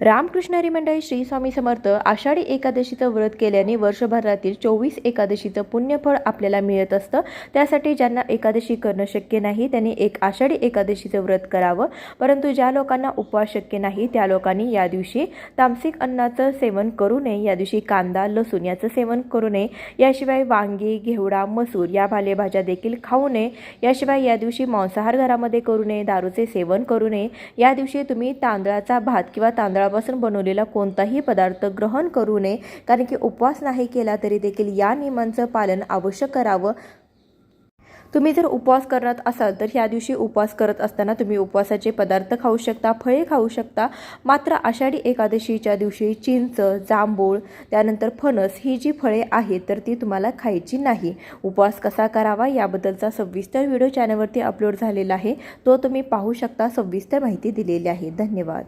रामकृष्णरी मंडळी श्री स्वामी समर्थ आषाढी एकादशीचं व्रत केल्याने वर्षभरातील चोवीस एकादशीचं पुण्यफळ आपल्याला मिळत असतं. त्यासाठी ज्यांना एकादशी करणं शक्य नाही त्यांनी एक आषाढी एकादशीचं व्रत करावं. परंतु ज्या लोकांना उपवास शक्य नाही त्या लोकांनी या दिवशी तामसिक अन्नाचं सेवन करू नये या दिवशी कांदा लसूण याचं सेवन करू नये. याशिवाय वांगी घेवडा मसूर या भालेभाज्या देखील खाऊ नये. याशिवाय या दिवशी मांसाहार घरामध्ये करू नये दारूचे सेवन करू नये. या दिवशी तुम्ही तांदळाचा भात किंवा तांदळा तांदळापासून बनवलेला कोणताही पदार्थ ग्रहण करू नये कारण की उपवास नाही केला तरी देखील या नियमांचं पालन आवश्यक करावं. तुम्ही जर उपवास करत असाल तर ह्या दिवशी उपवास करत असताना तुम्ही उपवासाचे पदार्थ खाऊ शकता फळे खाऊ शकता. मात्र आषाढी एकादशीच्या दिवशी चिंच जांभूळ त्यानंतर फणस ही जी फळे आहेत तर ती तुम्हाला खायची नाही. उपवास कसा करावा याबद्दलचा सविस्तर व्हिडिओ चॅनलवरती अपलोड झालेला आहे. तो तुम्ही पाहू शकता सविस्तर माहिती दिलेली आहे. धन्यवाद.